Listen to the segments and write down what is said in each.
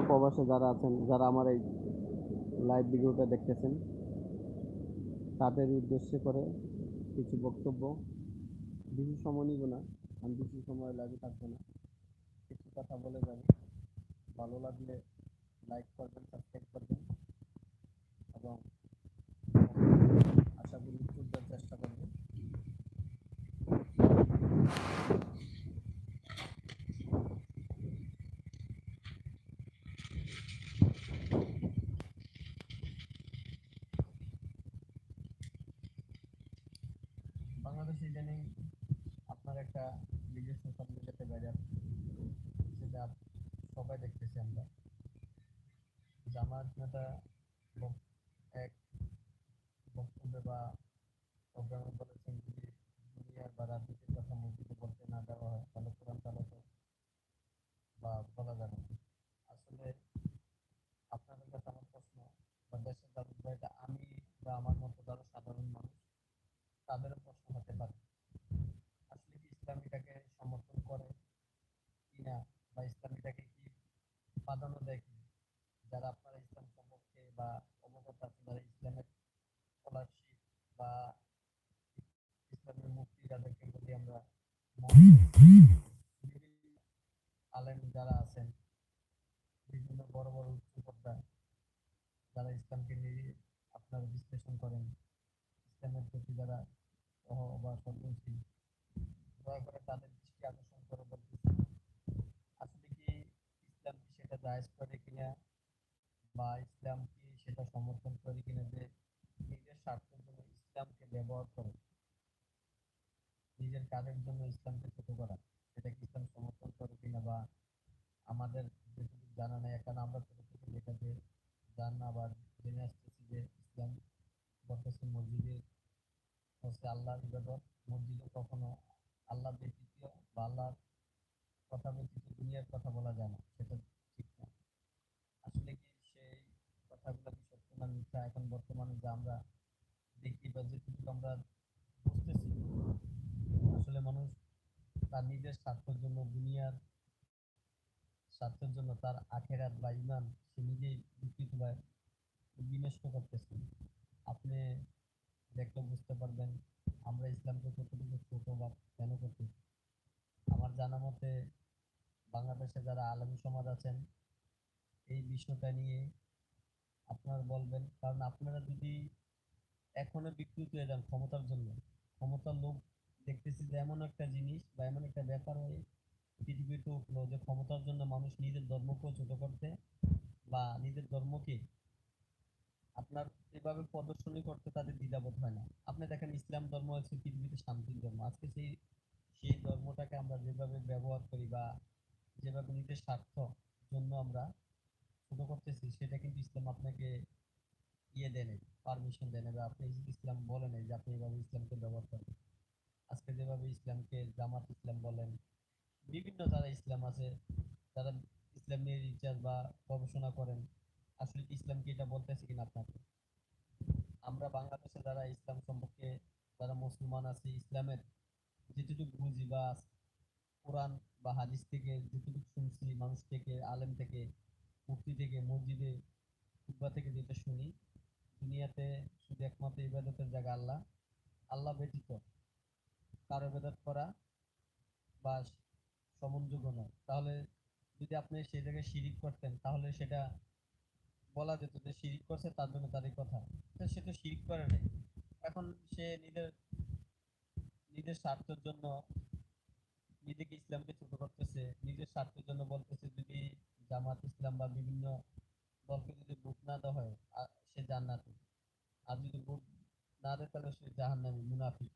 প্রবাসে যারা আছেন, যারা আমার এই লাইভ ভিডিওটা দেখতেছেন, তাদের উদ্দেশ্যে করে কিছু বক্তব্য। বেশি সময় নিব না, আমি বেশি সময় লাইভে থাকব না। কিছু কথা বলে যাব। ভালো লাগলে লাইক করবেন সাবস্ক্রাইব করবেন। এবং আশা করি চেষ্টা করবেন বাংলাদেশে ইদানিং আপনার একটা ভিডিও সোশ্যাল মিডিয়াতে ভাইরাল সেটা আপ- সবাই দেখতেছি আমরা। জামাত নেতা এক বক্তব্যে বা প্রোগ্রামে বলেছেন যদি দুনিয়ার বা রাজনীতির কথা মসজিদে বলতে না দেওয়া হয়, তাহলে কোরআন চালাতে বা বলা যাবে আসলে আপনাদের কাছে আমার প্রশ্ন, বা দেশের ভাইটা আমি বা আমার মতো যারা সাধারণ মানুষ তাদেরও প্রশ্ন হতে পারে আসলে কি ইসলাম এটাকে সমর্থন করে কিনা বা ইসলাম এটাকে কি প্রাধান্য দেয় কি যারা আপনারা ইসলাম সম্পর্কে বা অবগত আছে যারা ইসলামের স্কলারশিপ বা ইসলামের মুক্তি যাদেরকে বলি আমরা বিভিন্ন আলেম যারা আছেন, বিভিন্ন বড় বড় উচ্চ পর্দা যারা ইসলামকে নিয়ে আপনারা বিশ্লেষণ করেন, ইসলামের প্রতি যারা সহ বা সহনশীল, দয়া করে তাদের দৃষ্টি আকর্ষণ করে বলতেছি, আসলে কি ইসলাম কি সেটা জায়েজ করে কিনা বা ইসলাম কি সেটা সমর্থন করে কিনা যে নিজের স্বার্থের জন্য ইসলামকে ব্যবহার করে, নিজের কাজের জন্য ইসলামকে ছোট করা? সেটা কি ইসলাম সমর্থন করে কিনা বা আমাদের যেটুকু জানা নেই কারণ আমরা ছোট থেকে যেটাতে জান বা জেনে আসতেছি যে ইসলাম বলতেছে মসজিদে হচ্ছে আল্লাহর ইবাদত। মসজিদে কখনো আল্লাহ ব্যতীত বা আল্লাহর কথা ব্যতীত দুনিয়ার কথা বলা যায় না, সেটা ঠিক না। আসলে কি সেই কথাগুলো কি সত্য না মিথ্যা? এখন বর্তমানে যে আমরা দেখি বা যেটুকু আমরা বুঝতেছি, আসলে মানুষ তার নিজের স্বার্থের জন্য, দুনিয়ার স্বার্থের জন্য তার আখেরাত বা ইমান সে নিজেই বিকৃত বা বিনষ্ট করতেছে। আপনি দেখলে বুঝতে পারবেন, আমরা ইসলামকে কতটুকু ছোট বা কেন করতেছি? আমার জানা মতে বাংলাদেশে যারা আলেম সমাজ আছেন, এই বিষয়টা নিয়ে আপনারা বলবেন, কারণ আপনারা যদি এখনও বিকৃত হয়ে যান ক্ষমতার জন্য, ক্ষমতার লোভ দেখতেছি যে এমন একটা জিনিস বা ব্যাপার হয়ে পৃথিবীতে উঠল যে ক্ষমতার জন্য মানুষ নিজের ধর্মকে ছোট করতে বা নিজের ধর্মকে আপনার এভাবে প্রদর্শনী করতে তাদের দ্বিধাবোধ হয় না। আপনি দেখেন ইসলাম ধর্ম হচ্ছে পৃথিবীতে শান্তির ধর্ম। আজকে সেই সেই ধর্মটাকে আমরা যেভাবে ব্যবহার করি বা যেভাবে নিজের স্বার্থ জন্য আমরা ছোট করতেছি, সেটা কিন্তু ইসলাম আপনাকে ইয়ে দেয় পারমিশন দেয় বা আপনি ইসলাম বলে যে আপনি এভাবে ইসলামকে ব্যবহার করেন। আজকে যেভাবে ইসলামকে জামাত ইসলাম বলেন, বিভিন্ন যারা ইসলাম আছে, যারা ইসলাম নিয়ে রিসার্চ বা গবেষণা করেন, আসলে ইসলাম কি এটা বলতেছে কিনা আপনাকে? আমরা বাংলাদেশে যারা ইসলাম সম্পর্কে, যারা মুসলমান আছে, ইসলামের যেটুকু বুঝি বা কোরআন বা হাদিস থেকে যেটুকু শুনছি, মানুষ থেকে, আলেম থেকে মুক্তি থেকে, মসজিদে, খুতবা থেকে যেটা শুনি, দুনিয়াতে শুধু একমাত্র ইবাদতের জায়গা আল্লাহ। আল্লাহ ব্যতীত কারও ইবাদত করা বা সমনযোগ্য নয়। তাহলে যদি আপনি সেই জায়গায় শিরিক করতেন, তাহলে সেটা বলা যেত যে শিরিক করছে, তার জন্য তারই কথা। সে তো শিরিক করে নাই। এখন সে নিজের নিজের স্বার্থের জন্য নিজেকে ইসলামকে ছোট করতেছে, নিজের স্বার্থের জন্য বলতেছে যদি জামাত ইসলাম বা বিভিন্ন দলকে যদি ভোট না দেওয়া হয় সে জান্নাতি। আর যদি ভোট না দেয়, তাহলে সে জাহান্নামী, মুনাফিক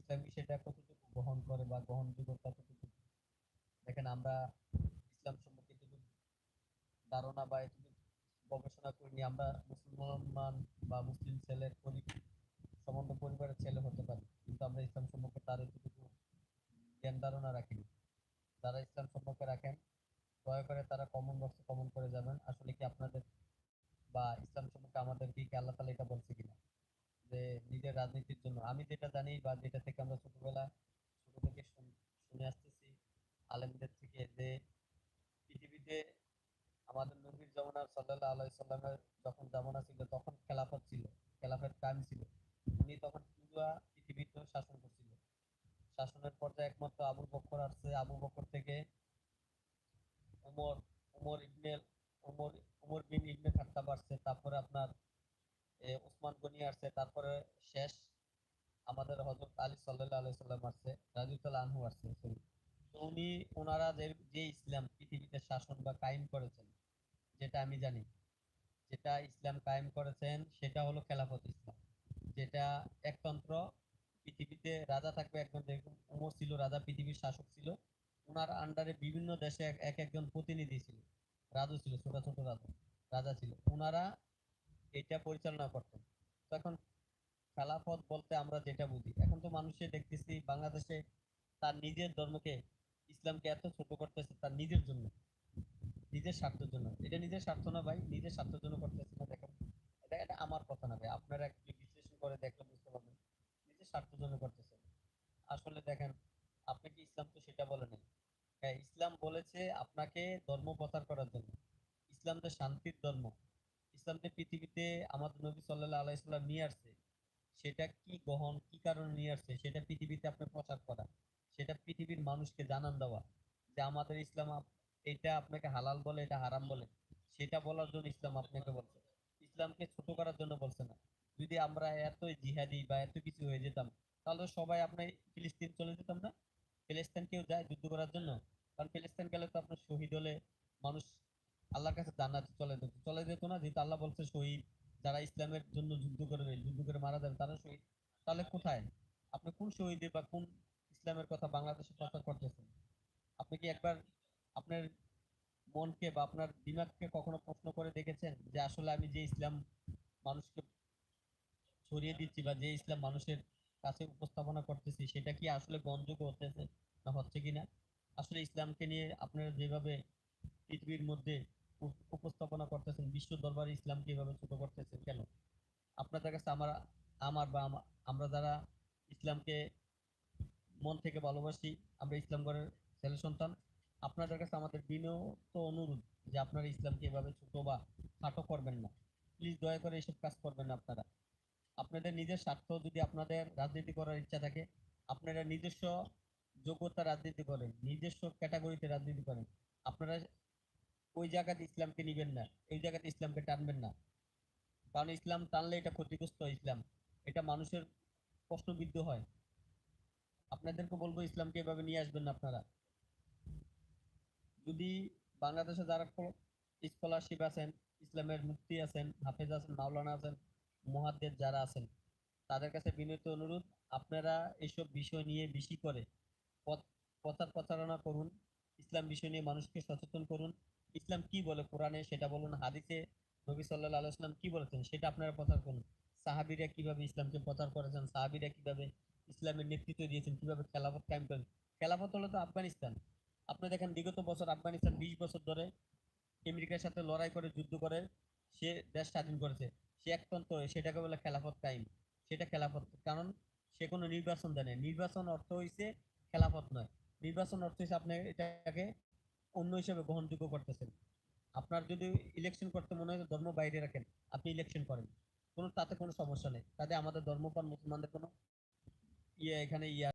ইসলাম কি সেটা কতটুকু গ্রহণ করে বা গ্রহণযোগ্যতা কতটুকু? দেখেন, আমরা ইসলাম সম্পর্কে যদি ধারণা বা এটুকু গবেষণা করিনি, আমরা মুসলমান বা মুসলিম ছেলে, পরি- সম্বন্ধ পরিবারের ছেলে হতে পারি। কিন্তু আমরা ইসলাম সম্পর্কে তার এতটুকু জ্ঞান ধারণা রাখিনি। যারা ইসলাম সম্পর্কে রাখেন, দয়া করে তারা কমন বক্সে কমন করে যাবেন, আসলে কি আপনাদের বা ইসলাম সম্পর্কে আমাদের কি আল্লাহ তালা এটা বলছে কিনা? যে নিজের রাজনীতির জন্য। আমি যেটা জানি বা যেটা থেকে আমরা ছোটবেলা ছোট থেকে শুন- শুনে আসতেছি আলেমদের থেকে যে পৃথিবীতে আমাদের নবীর জমানার সাল্লাল্লাহু যখন জামানা ছিল, তখন খেলাফত ছিল খেলাফত কায়েম ছিল। উনি তখন পুরা পৃথিবীতে শাসন করছিল। শাসনের পর্যায়ে একমাত্র আবু বকর আসছে। আবু বকর থেকে উমর উমর ইবনে, উমর উমর বিন ইবনে খাত্তাব আসছে। তারপরে আপনার ওসমান গনি আসছে। তারপরে শেষ আমাদের হযরত আলী সাল্লাল্লাহু আলাইহি সাল্লাম আসছে। রাদিয়াল্লাহু আনহু আসছে তো উনি ওনারা যে যে ইসলাম পৃথিবীতে শাসন বা কায়েম করেছেন, যেটা আমি জানি যেটা ইসলাম কায়েম করেছেন, সেটা হলো খেলাফত ইসলাম। যেটা একতন্ত্র, পৃথিবীতে রাজা থাকবে একজন যেরকম উমর ছিল রাজা, পৃথিবীর শাসক ছিল। ওনার আন্ডারে বিভিন্ন দেশে এক এক একজন প্রতিনিধি ছিল। রাজু ছিল, ছোট ছোট রাজা রাজা ছিল। ওনারা এটা পরিচালনা করতেন। তখন খেলাফত বলতে আমরা যেটা বুঝি। এখন তো মানুষে দেখতেছি বাংলাদেশে তার নিজের ধর্মকে, ইসলামকে এত ছোট করতেছে তার নিজের জন্য। নিজের স্বার্থের জন্য। এটা নিজের স্বার্থ না ভাই, নিজের স্বার্থের জন্য করতেছে না, দেখেন। এটা এটা আমার কথা না ভাই, আপনারা একটু বিশ্লেষণ করে দেখলে বুঝতে পারবেন, নিজের স্বার্থের জন্য করতেছে আসলে দেখেন, আপনি কি ইসলাম তো সেটা বলে নাই। হ্যাঁ ইসলাম বলেছে আপনাকে ধর্ম প্রচার করার জন্য। ইসলাম যে শান্তির ধর্ম, ইসলাম যে পৃথিবীতে আমাদের নবী সাল্লাল্লাহু আলাইহি সাল্লাম নিয়ে আসছে, সেটা কি গ্রহণ, কি কারণে নিয়ে আসছে, সেটা পৃথিবীতে আপনি প্রচার করা, সেটা পৃথিবীর মানুষকে জানান দেওয়া যে আমাদের ইসলাম এটা আপনাকে হালাল বলে, এটা হারাম বলে, সেটা বলার জন্য ইসলাম আপনাকে বলছে। ইসলামকে ছোট করার জন্য বলছে না। যদি আমরা এত জিহাদি বা এত কিছু হয়ে যেতাম, তাহলে সবাই আপনি ফিলিস্তিন চলে যেতাম না? ফিলিস্তিন কেউ যায় যুদ্ধ করার জন্য? কারণ ফিলিস্তিন গেলে তো আপনার শহীদ হলে মানুষ আল্লাহর কাছে জান্নাতে চলে যেত। চলে যেত না, যেহেতু আল্লাহ বলছে শহীদ, যারা ইসলামের জন্য যুদ্ধ করবে যুদ্ধ করে মারা যাবে, তারা শহীদ। তাহলে কোথায়? আপনি কোন শহীদে বা কোন ইসলামের কথা বাংলাদেশে প্রচার করতেছেন? আপনি কি একবার আপনার মনকে বা আপনার দিমাগকে কখনো প্রশ্ন করে দেখেছেন যে আসলে আমি যে ইসলাম মানুষকে ছড়িয়ে দিচ্ছি বা যে ইসলাম মানুষের কাছে উপস্থাপনা করতেছি, সেটা কি আসলে গ্রহণযোগ্য হতেছে না হচ্ছে কিনা? আসলে ইসলামকে নিয়ে আপনারা যেভাবে পৃথিবীর মধ্যে উপস্থাপনা করতেছেন, বিশ্ব দরবারে ইসলামকে এভাবে ছোট করতেছেন কেন? আপনাদের কাছে আমার আমার বা আমা- আমরা যারা ইসলামকে মন থেকে ভালোবাসি, আমরা ইসলাম ঘরের ছেলে সন্তান আপনাদের কাছে আমাদের বিনত অনুরোধ যে আপনারা ইসলামকে এভাবে ছোট বা খাটো করবেন না। প্লিজ দয়া করে এসব কাজ করবেন না আপনারা। আপনাদের নিজের স্বার্থ যদি আপনাদের রাজনীতি করার ইচ্ছা থাকে, আপনারা নিজস্ব যোগ্যতা রাজনীতি করেন, নিজস্ব ক্যাটাগরিতে রাজনীতি করেন। আপনারা ওই জায়গাতে ইসলামকে নিবেন না, এই জায়গাতে ইসলামকে টানবেন না। কারণ ইসলাম টানলে এটা ক্ষতিগ্রস্ত হয় ইসলাম। এটা মানুষের প্রশ্নবিদ্ধ হয়। আপনাদেরকে বলব ইসলামকে এভাবে নিয়ে আসবেন না আপনারা। যদি বাংলাদেশে যারা স্কলারশিপ আছেন, ইসলামের মুক্তি আছেন, হাফেজ আছেন, মাওলানা আছেন, মুহাদ্দিস যারা আছেন, তাদের কাছে বিনীত অনুরোধ, আপনারা এইসব বিষয় নিয়ে বেশি করে প্রচার প্রচারণা করুন, ইসলাম বিষয় নিয়ে মানুষকে সচেতন করুন। ইসলাম কি বলে কোরআনে, সেটা বলুন, হাদিসে নবী সাল্লাল্লাহু আলাইহি ওয়াসাল্লাম কি বলেছেন, সেটা আপনারা প্রচার করুন। সাহাবীরা কীভাবে ইসলামকে প্রচার করেছেন, সাহাবীরা কীভাবে ইসলামের নেতৃত্ব দিয়েছেন, কীভাবে খেলাফত কায়েম করেন খেলাফত হলো তো আফগানিস্তান। আপনি দেখেন, বিগত বছর আফগানিস্তান বিশ বছর ধরে আমেরিকার সাথে লড়াই করে, যুদ্ধ করে, সে দেশ স্বাধীন করেছে। সে একতন্ত্র, সেটাকে বলে খেলাফত কায়েম। সেটা খেলাফত, কারণ সে কোনো নির্বাচন দেয় নির্বাচন অর্থ হইছে খেলাফত নয়। নির্বাচন অর্থ হইছে আপনি এটাকে অন্য হিসেবে গ্রহণযোগ্য করতেছেন। আপনার যদি ইলেকশন করতে মনে হয় ধর্ম বাইরে রাখেন, আপনি ইলেকশন করেন। কোনো, তাতে কোনো সমস্যা নেই। তাতে আমাদের ধর্মপান মুসলমানদের কোনো ইয়ে এখানে ইয়ে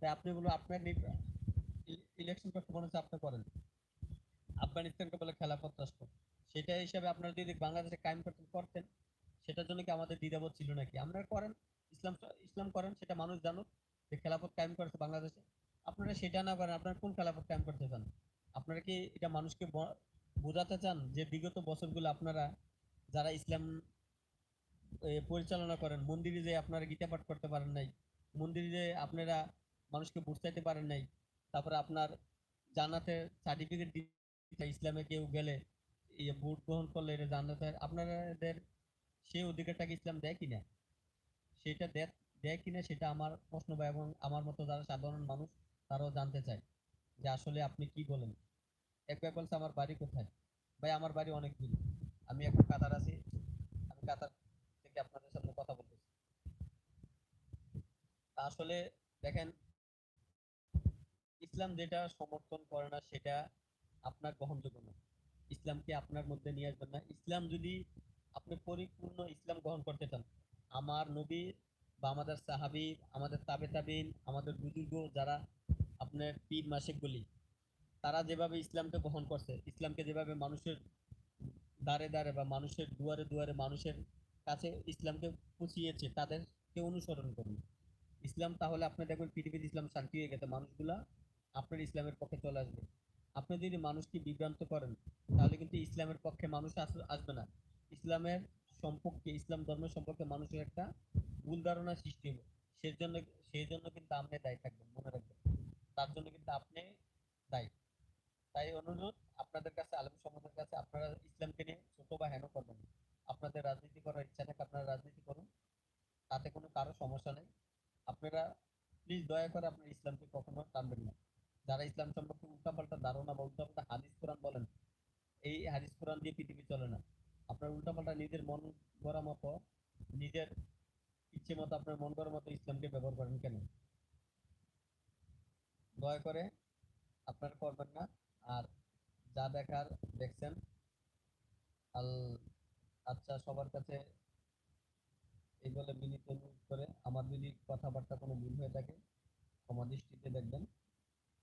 তাই আপনি বলুন, আপনার ইলেকশন করতে মনে হচ্ছে আপনি করেন। আফগানিস্তানকে বলে খেলাফত রাষ্ট্র। সেটা হিসাবে আপনারা যদি বাংলাদেশে কায়েম করতে করতেন, সেটার জন্য কি আমাদের দ্বিধাবোধ ছিল নাকি? আপনারা করেন, ইসলাম ইসলাম করেন, সেটা মানুষ জানুক যে খেলাফত কায়েম করেছে বাংলাদেশে। আপনারা সেটা না করেন, আপনারা কোন খেলাফত কায়েম করতে চান? আপনারা কি এটা মানুষকে বোঝাতে চান যে বিগত বছরগুলো আপনারা যারা ইসলাম পরিচালনা করেন, মন্দিরে যে আপনারা গীতা পাঠ করতে পারেন নাই, মন্দিরে যে আপনারা মানুষকে বুঝাইতে পারেন নাই তারপরে আপনার জান্নাতের সার্টিফিকেট ইসলামে কেউ গেলে ইয়ে ভোট গ্রহণ করলে এটা জান্নাতে, আপনাদের সেই অধিকারটাকে ইসলাম দেয় কিনা? সেটা দেয় কিনা সেটা আমার প্রশ্ন বা এবং আমার মতো যারা সাধারণ মানুষ, তারাও জানতে চায় যে আসলে আপনি কি বলেন। এক ভাই বলছে, আমার বাড়ি কোথায়? ভাই, আমার বাড়ি অনেক দূর। আমি এখন কাতার আছি। আমি কাতার থেকে আপনাদের সামনে কথা বলতেছি। আসলে দেখেন ইসলাম যেটা সমর্থন করে না, সেটা আপনার গ্রহণযোগ্য না। ইসলামকে আপনার মধ্যে নিয়ে আসবেন না। ইসলাম যদি আপনি পরিপূর্ণ ইসলাম গ্রহণ করতে চান, আমার নবী বা আমাদের সাহাবী আমাদের তাবে তাবিন, আমাদের বুজুর্গ যারা আপনার পীর মাসিকগুলি তারা যেভাবে ইসলামকে গ্রহণ করছে, ইসলামকে যেভাবে মানুষের দ্বারে দ্বারে বা মানুষের দুয়ারে দুয়ারে মানুষের কাছে ইসলামকে পৌঁছিয়েছে, তাদেরকে অনুসরণ করুন। ইসলাম তাহলে আপনি দেখবেন পৃথিবীতে ইসলাম শান্তি হয়ে গেছে। মানুষগুলা আপনার ইসলামের পক্ষে চলে আসবে। আপনি যদি মানুষকে বিভ্রান্ত করেন, তাহলে কিন্তু ইসলামের পক্ষে মানুষ আস- আসবে না। ইসলামের সম্পর্কে, ইসলাম ধর্মের সম্পর্কে মানুষের একটা ভুল ধারণা সৃষ্টি হবে। সেই জন্য সেই জন্য কিন্তু আপনি দায়ী থাকবেন, মনে রাখবেন। তার জন্য কিন্তু আপনি দায়ী। তাই অনুরোধ, আপনাদের কাছে, আলম সমাজের কাছে আপনারা ইসলামকে নিয়ে ছোট বা হেন করবেন আপনাদের রাজনীতি করার ইচ্ছা থাকে আপনারা রাজনীতি করুন। তাতে কোনো কারও সমস্যা নেই। আপনারা প্লিজ দয়া করে আপনার ইসলামকে কখনো টানবেন না। যারা ইসলাম সম্পর্কে উল্টাপাল্টা ধারণা বা উল্টাপাল্টা হাদিস কোরআন বলেন, এই হাদিস কোরআন দিয়ে পৃথিবী চলে না। আপনার উল্টাপাল্টা নিজের মন গড়া মতো, নিজের ইচ্ছে মতো আপনার মন গড়ার মতো ইসলামকে ব্যবহার করেন কেন? দয়া করে আপনার করবেন না। আর যা দেখার দেখছেন, আল আচ্ছা সবার কাছে এই বলে অনুরোধ করে আমার যদি কথাবার্তা কোনো ভুল হয়ে থাকে, ক্ষমা দৃষ্টিতে দেখবেন।